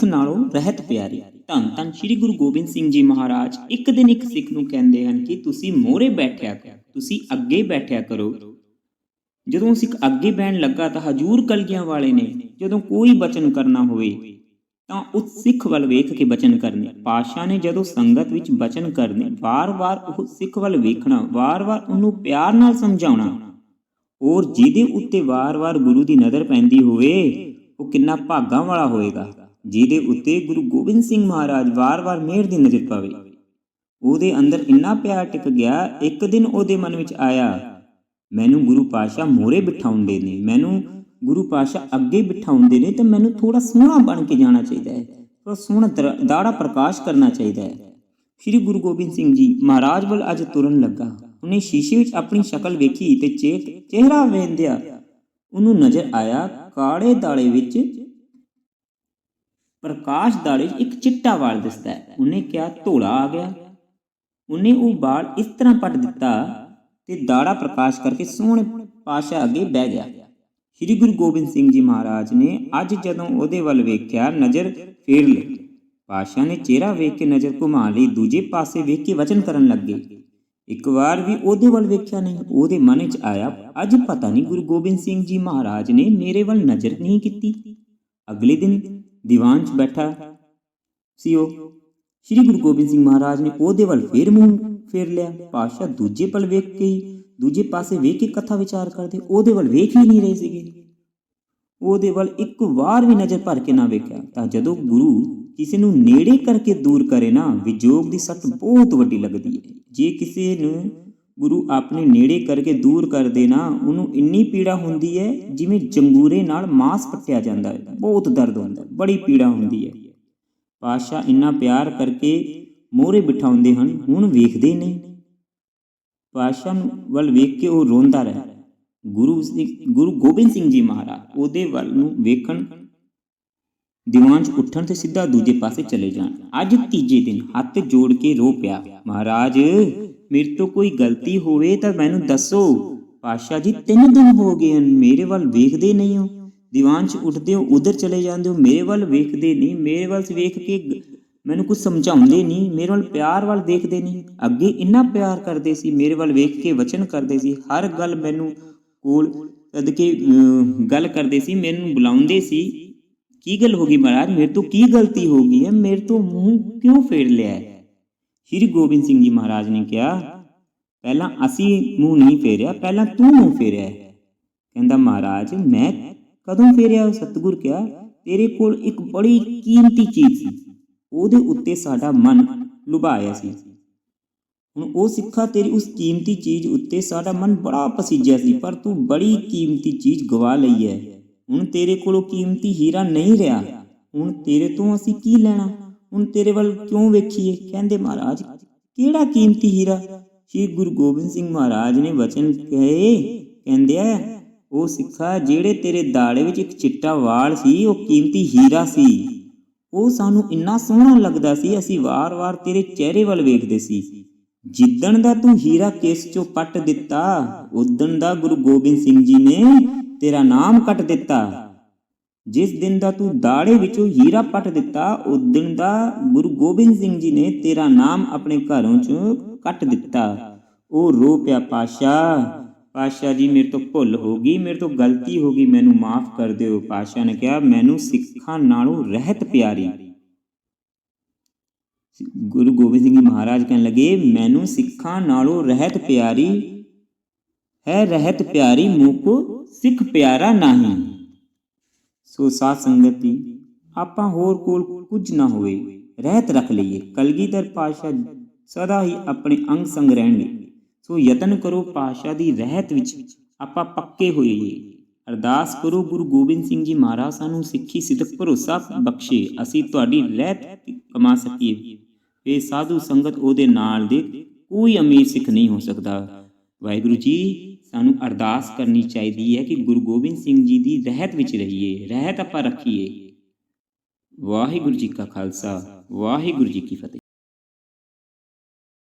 ਸਿੱਖ ਨਾਲੋਂ ਰਹਿਤ ਪਿਆਰੀ। ਧੰਨ ਧੰਨ ਸ੍ਰੀ ਗੁਰੂ ਗੋਬਿੰਦ ਸਿੰਘ ਜੀ ਮਹਾਰਾਜ, ਇੱਕ ਦਿਨ ਇੱਕ ਸਿੱਖ ਨੂੰ ਕਹਿੰਦੇ ਹਨ ਕਿ ਤੁਸੀਂ ਮੋਹਰੇ ਬੈਠਿਆ ਕਰੋ, ਤੁਸੀਂ ਅੱਗੇ ਬੈਠਿਆ ਕਰੋ। ਜਦੋਂ ਸਿੱਖ ਅੱਗੇ ਬਹਿਣ ਲੱਗਾ ਤਾਂ ਹਜੂਰ ਕਲਗੀਆਂ ਵਾਲੇ ਨੇ, ਜਦੋਂ ਕੋਈ ਬਚਨ ਕਰਨਾ ਹੋਵੇ, ਤਾਂ ਉਸ ਸਿੱਖ ਵੱਲ ਵੇਖ ਕੇ ਬਚਨ ਕਰਨੇ। ਪਾਸ਼ਾ ਨੇ ਜਦੋਂ ਸੰਗਤ ਵਿੱਚ ਬਚਨ ਕਰਨੇ, ਵਾਰ-ਵਾਰ ਉਹ ਸਿੱਖ ਵੱਲ ਵੇਖਣਾ, ਵਾਰ-ਵਾਰ ਉਹਨੂੰ ਪਿਆਰ ਨਾਲ ਸਮਝਾਉਣਾ ਔਰ ਜਿਹਦੇ ਉੱਤੇ ਵਾਰ-ਵਾਰ ਗੁਰੂ ਦੀ ਨਜ਼ਰ ਪੈਂਦੀ ਹੋਵੇ, ਉਹ ਕਿੰਨਾ ਭਾਗਾਂ ਵਾਲਾ ਹੋਏਗਾ ਜਿਹਦੇ ਉੱਤੇ ਗੁਰੂ ਗੋਬਿੰਦ ਸਿੰਘ ਮਹਾਰਾਜ ਵਾਰ-ਵਾਰ ਮਿਹਰ ਦੀ ਨਜ਼ਰ ਪਾਵੇ। ਉਹਦੇ ਅੰਦਰ ਇੰਨਾ ਪਿਆਰ ਟਿਕ ਗਿਆ, ਇੱਕ ਦਿਨ ਉਹਦੇ ਮਨ ਵਿੱਚ ਆਇਆ, ਮੈਨੂੰ ਗੁਰੂ ਪਾਸ਼ਾ ਮੋਰੇ ਬਿਠਾਉਂਦੇ ਨੇ, ਮੈਨੂੰ ਗੁਰੂ ਪਾਸ਼ਾ ਅੱਗੇ ਬਿਠਾਉਂਦੇ ਨੇ, ਤੇ ਮੈਨੂੰ ਥੋੜਾ ਸੋਹਣਾ ਬਣ ਕੇ ਜਾਣਾ ਚਾਹੀਦਾ ਹੈ ਥੋੜਾ ਸੋਹਣਾ ਦਾੜਾ ਪ੍ਰਕਾਸ਼ ਕਰਨਾ ਚਾਹੀਦਾ ਹੈ। ਸ੍ਰੀ ਗੁਰੂ ਗੋਬਿੰਦ ਸਿੰਘ ਜੀ ਮਹਾਰਾਜ ਵੱਲ ਅੱਜ ਤੁਰਨ ਲੱਗਾ। ਉਹਨੇ ਸ਼ੀਸ਼ੇ ਵਿੱਚ ਆਪਣੀ ਸ਼ਕਲ ਵੇਖੀ ਤੇ ਚੇ- ਚਿਹਰਾ ਵੇਂਦਿਆ ਉਹਨੂੰ ਨਜ਼ਰ ਆਇਆ, ਕਾਲੇ ਦਾੜੇ ਵਿੱਚ ਪ੍ਰਕਾਸ਼ ਦਾੜੇ 'ਚ ਇੱਕ ਚਿੱਟਾ ਵਾਲ ਦਿਸਦਾ ਹੈ। ਉਹਨੇ ਕਿਹਾ, ਧੋਲਾ ਆ ਗਿਆ। ਉਹਨੇ ਉਹ ਵਾਲ ਇਸ ਤਰ੍ਹਾਂ ਪੱਟ ਦਿੱਤਾ ਤੇ ਦਾੜਾ ਪ੍ਰਕਾਸ਼ ਕਰਕੇ ਸੋਹਣੇ ਪਾਸ਼ਾ ਅੱਗੇ ਬਹਿ ਗਿਆ। ਸ੍ਰੀ ਗੁਰੂ ਗੋਬਿੰਦ ਸਿੰਘ ਜੀ ਮਹਾਰਾਜ ਨੇ ਅੱਜ ਜਦੋਂ ਉਹਦੇ ਵੱਲ ਵੇਖਿਆ, ਨਜ਼ਰ ਫੇਰ ਲਈ ਪਾਸ਼ਾ ਨੇ ਚਿਹਰਾ ਵੇਖ ਕੇ ਨਜ਼ਰ ਘੁਮਾ ਲਈ, ਦੂਜੇ ਪਾਸੇ ਵੇਖ ਕੇ ਵਚਨ ਕਰਨ ਲੱਗੇ। ਇੱਕ ਵਾਰ ਵੀ ਉਹਦੇ ਵੱਲ ਵੇਖਿਆ ਨਹੀਂ, ਉਹਦੇ ਮਨ ਵਿੱਚ ਆਇਆ, ਅੱਜ ਪਤਾ ਨਹੀਂ ਗੁਰੂ ਗੋਬਿੰਦ ਸਿੰਘ ਜੀ ਮਹਾਰਾਜ ਨੇ ਮੇਰੇ ਵੱਲ ਨਜ਼ਰ ਨਹੀਂ ਕੀਤੀ। ਅਗਲੇ ਦਿਨ ਦੀਵਾਨ 'ਚ ਬੈਠਾ ਸੀ ਉਹ ਸ੍ਰੀ ਗੁਰੂ ਗੋਬਿੰਦ ਸਿੰਘ ਮਹਾਰਾਜ ਨੇ ਉਹਦੇ ਵੱਲ ਫੇਰ ਮੂੰਹ ਫੇਰ ਲਿਆ। ਪਾਸ਼ਾ ਦੂਜੇ ਪਲ ਵੇਖ ਕੇ ਦੂਜੇ ਪਾਸੇ ਵੇਖ ਕੇ ਕਥਾ ਵਿਚਾਰ ਕਰਦੇ, ਉਹਦੇ ਵੱਲ ਵੇਖ ਹੀ ਨਹੀਂ ਰਹੇ ਸੀਗੇ। ਉਹਦੇ ਵੱਲ ਇੱਕ ਵਾਰ ਵੀ ਨਜ਼ਰ ਭਰ ਕੇ ਨਾ ਵੇਖਿਆ, ਤਾਂ ਜਦੋਂ ਗੁਰੂ ਕਿਸੇ ਨੂੰ ਨੇੜੇ ਕਰਕੇ ਦੂਰ ਕਰੇ ਨਾ, ਵਿਜੋਗ ਦੀ ਸੱਟ ਬਹੁਤ ਵੱਡੀ ਲੱਗਦੀ ਹੈ। ਜੇ ਕਿਸੇ ਨੂੰ ਗੁਰੂ ਆਪਣੇ ਨੇੜੇ ਕਰਕੇ ਦੂਰ ਕਰ ਦੇ ਨਾ ਉਹਨੂੰ ਇੰਨੀ ਪੀੜਾ ਹੁੰਦੀ ਹੈ ਜਿਵੇਂ ਜੰਗੂਰੇ ਨਾਲ ਮਾਸ ਪੱਟਿਆ ਜਾਂਦਾ ਹੈ। ਬਹੁਤ ਦਰਦ ਹੁੰਦਾ ਹੈ ਬੜੀ ਪੀੜਾ ਹੁੰਦੀ ਹੈ। ਪਾਸ਼ਾ ਇੰਨਾ ਪਿਆਰ ਕਰਕੇ ਮੋਹਰੇ ਬਿਠਾਉਂਦੇ ਹਨ, ਹੁਣ ਵੇਖਦੇ ਨਹੀਂ ਪਾਸ਼ਾ ਨੂੰ ਵੱਲ ਵੇਖ ਕੇ ਉਹ ਰੋਂਦਾ ਰਿਹਾ। ਗੁਰੂ ਗੁਰੂ ਗੋਬਿੰਦ ਸਿੰਘ ਜੀ ਮਹਾਰਾਜ ਉਹਦੇ ਵੱਲ ਨੂੰ ਵੇਖਣ ਦੀਵਾਨ 'ਚ ਉੱਠਣ ਤੇ ਸਿੱਧਾ ਦੂਜੇ ਪਾਸੇ ਚਲੇ ਜਾਣ। ਅੱਜ ਤੀਜੇ ਦਿਨ ਹੱਥ ਜੋੜ ਕੇ ਰੋ ਪਿਆ, ਮਹਾਰਾਜ ਮੇਰੇ ਤੋਂ ਕੋਈ ਗਲਤੀ ਹੋਵੇ ਤਾਂ ਮੈਨੂੰ ਦੱਸੋ। ਪਾਸ਼ਾ ਜੀ ਤਿੰਨ ਦਿਨ ਹੋ ਗਏ ਹਨ ਮੇਰੇ ਵੱਲ ਵੇਖਦੇ ਨਹੀਂ ਹੋ। ਦੀਵਾਨ 'ਚ ਉੱਠਦੇ ਹੋ ਉਧਰ ਚਲੇ ਜਾਂਦੇ ਹੋ ਮੇਰੇ ਵੱਲ ਵੇਖਦੇ ਨਹੀਂ ਮੇਰੇ ਵੱਲ ਵੇਖ ਕੇ ਮੈਨੂੰ ਕੁਝ ਸਮਝਾਉਂਦੇ ਨਹੀਂ ਮੇਰੇ ਵੱਲ ਪਿਆਰ ਵੱਲ ਦੇਖਦੇ ਨਹੀਂ। ਅੱਗੇ ਇੰਨਾ ਪਿਆਰ ਕਰਦੇ ਸੀ ਮੇਰੇ ਵੱਲ ਵੇਖ ਕੇ ਵਚਨ ਕਰਦੇ ਸੀ ਹਰ ਗੱਲ ਮੈਨੂੰ ਕੋਲ ਸਦਕੇ ਅਹ, ਗੱਲ ਕਰਦੇ ਸੀ ਮੈਨੂੰ ਬੁਲਾਉਂਦੇ ਸੀ। ਕੀ ਗੱਲ ਹੋ ਗਈ ਮਹਾਰਾਜ? ਮੇਰੇ ਤੋਂ ਕੀ ਗਲਤੀ ਹੋ ਗਈ ਹੈ? ਮੇਰੇ ਤੋਂ ਮੂੰਹ ਕਿਉਂ ਫੇਰ ਲਿਆ ਹੈ? ਸ੍ਰੀ ਗੋਬਿੰਦ ਸਿੰਘ ਜੀ ਮਹਾਰਾਜ ਨੇ ਕਿਹਾ, ਪਹਿਲਾਂ ਅਸੀਂ ਮੂੰਹ ਨਹੀਂ ਫੇਰਿਆ, ਪਹਿਲਾਂ ਤੂੰ ਮੂੰਹ ਫੇਰਿਆ ਹੈ। ਕਹਿੰਦਾ, ਮਹਾਰਾਜ, ਮੈਂ ਕਦੋਂ ਫੇਰਿਆ? ਸਤਿਗੁਰ ਕਿਹਾ, ਤੇਰੇ ਕੋਲ ਇੱਕ ਬੜੀ ਕੀਮਤੀ ਚੀਜ਼ ਸੀ, ਉਹਦੇ ਉੱਤੇ ਸਾਡਾ ਮਨ ਲੁਭਾਇਆ ਸੀ। ਹੁਣ ਉਹ ਸਿੱਖਾ ਤੇਰੀ ਉਸ ਕੀਮਤੀ ਚੀਜ਼ ਉੱਤੇ ਸਾਡਾ ਮਨ ਬੜਾ ਪਸੀਜਿਆ ਸੀ, ਪਰ ਤੂੰ ਬੜੀ ਕੀਮਤੀ ਚੀਜ਼ ਗਵਾ ਲਈ ਹੈ। ਹੁਣ ਤੇਰੇ ਕੋਲ ਉਹ ਕੀਮਤੀ ਹੀਰਾ ਨਹੀਂ ਰਿਹਾ, ਹੁਣ ਤੇਰੇ ਤੋਂ ਅਸੀਂ ਕੀ ਲੈਣਾ? ਹੁਣ ਤੇਰੇ ਵੱਲ ਕਿਉਂ ਵੇਖੀਏ? ਕਹਿੰਦੇ ਮਹਾਰਾਜ, ਕਿਹੜਾ ਕੀਮਤੀ ਹੀਰਾ? ਸ਼੍ਰੀ ਗੁਰੂ ਗੋਬਿੰਦ ਸਿੰਘ ਮਹਾਰਾਜ ਨੇ ਵਚਨ ਕਹੇ, ਕਹਿੰਦੇ ਆ, ਉਹ ਸਿੱਖਾ ਜਿਹੜੇ ਤੇਰੇ ਦਾੜੇ ਵਿੱਚ ਇੱਕ ਚਿੱਟਾ ਵਾਲ ਸੀ, ਉਹ ਕੀਮਤੀ ਹੀਰਾ ਸੀ। ਉਹ ਸਾਨੂੰ ਇੰਨਾ ਸੋਹਣਾ ਲੱਗਦਾ ਸੀ, ਅਸੀਂ ਵਾਰ-ਵਾਰ ਤੇਰੇ ਚਿਹਰੇ ਵੱਲ ਵੇਖਦੇ ਸੀ। ਜਿੱਦਣ ਦਾ ਤੂੰ ਹੀਰਾ ਕੇਸ ਚੋਂ ਪੱਟ ਦਿੱਤਾ ਉਦਣ ਦਾ ਗੁਰੂ ਗੋਬਿੰਦ ਸਿੰਘ ਜੀ ਨੇ ਤੇਰਾ ਨਾਮ ਕੱਟ ਦਿੱਤਾ। ਜਿਸ ਦਿਨ ਦਾ ਤੂੰ ਦਾੜੇ ਵਿੱਚੋਂ ਹੀਰਾ ਪੱਟ ਦਿੱਤਾ, ਉਸ ਦਿਨ ਦਾ ਗੁਰੂ ਗੋਬਿੰਦ ਸਿੰਘ ਜੀ ਨੇ ਤੇਰਾ ਨਾਮ ਆਪਣੇ ਘਰੋਂ ਚੋਂ ਕੱਟ ਦਿੱਤਾ। ਉਹ ਰੋ ਪਿਆ, ਪਾਸ਼ਾ ਪਾਸ਼ਾ ਜੀ, ਮੇਰੇ ਤੋਂ ਭੁੱਲ ਹੋ ਗਈ, ਮੇਰੇ ਤੋਂ ਗਲਤੀ ਹੋ ਗਈ, ਮੈਨੂੰ ਮਾਫ ਕਰ ਦਿਓ। ਪਾਸ਼ਾ ਨੇ ਕਿਹਾ, ਮੈਨੂੰ ਸਿੱਖਾਂ ਨਾਲੋਂ ਰਹਿਤ ਪਿਆਰੀ। ਗੁਰੂ ਗੋਬਿੰਦ ਸਿੰਘ ਜੀ ਮਹਾਰਾਜ ਕਹਿਣ ਲੱਗੇ, ਮੈਨੂੰ ਸਿੱਖਾਂ ਨਾਲੋਂ ਰਹਿਤ ਪਿਆਰੀ, ਹੈ ਰਹਿਤ ਪਿਆਰੀ ਮੁਕੋ ਸਿੱਖ ਪਿਆਰਾ ਨਹੀਂ। ਸੋ ਸਾਧ ਸੰਗਤ ਆਪਾਂ ਹੋਰ ਕੋਲ ਕੁਝ ਨਾ ਹੋਵੇ, ਰਹਿਤ ਰੱਖ ਲਈਏ। ਕਲਗੀਧਰ ਪਾਸ਼ਾ ਸਦਾ ਹੀ ਆਪਣੇ ਅੰਗ ਸੰਗ ਰਹਿਣਗੇ। ਸੋ ਯਤਨ ਕਰੋ ਪਾਸ਼ਾ ਦੀ ਰਹਿਤ ਵਿੱਚ ਆਪਾਂ ਪੱਕੇ ਹੋਈਏ। ਅਰਦਾਸ ਕਰੋ ਗੁਰੂ ਗੋਬਿੰਦ ਸਿੰਘ ਜੀ ਮਹਾਰਾਜ ਸਾਨੂੰ ਸਿੱਖੀ ਸਿਦਕ ਭਰੋਸਾ ਬਖਸ਼ੇ। ਅਸੀਂ ਤੁਹਾਡੀ ਰਹਿਤ ਕਮਾ ਸਕੀਏ। ਇਹ ਸਾਧੂ ਸੰਗਤ ਉਹਦੇ ਨਾਲ ਦੇ ਕੋਈ ਅਮੀਰ ਸਿੱਖ ਨਹੀਂ ਹੋ ਸਕਦਾ। ਵਾਹਿਗੁਰੂ ਜੀ ਸਾਨੂੰ ਅਰਦਾਸ ਕਰਨੀ ਚਾਹੀਦੀ ਹੈ ਕਿ ਗੁਰੂ ਗੋਬਿੰਦ ਸਿੰਘ ਜੀ ਦੀ ਰਹਿਤ ਵਿੱਚ ਰਹੀਏ, ਰਹਿਤ ਆਪਾਂ ਰੱਖੀਏ। ਵਾਹਿਗੁਰੂ ਜੀ ਕਾ ਖਾਲਸਾ, ਵਾਹਿਗੁਰੂ ਜੀ ਕੀ ਫਤਿਹ।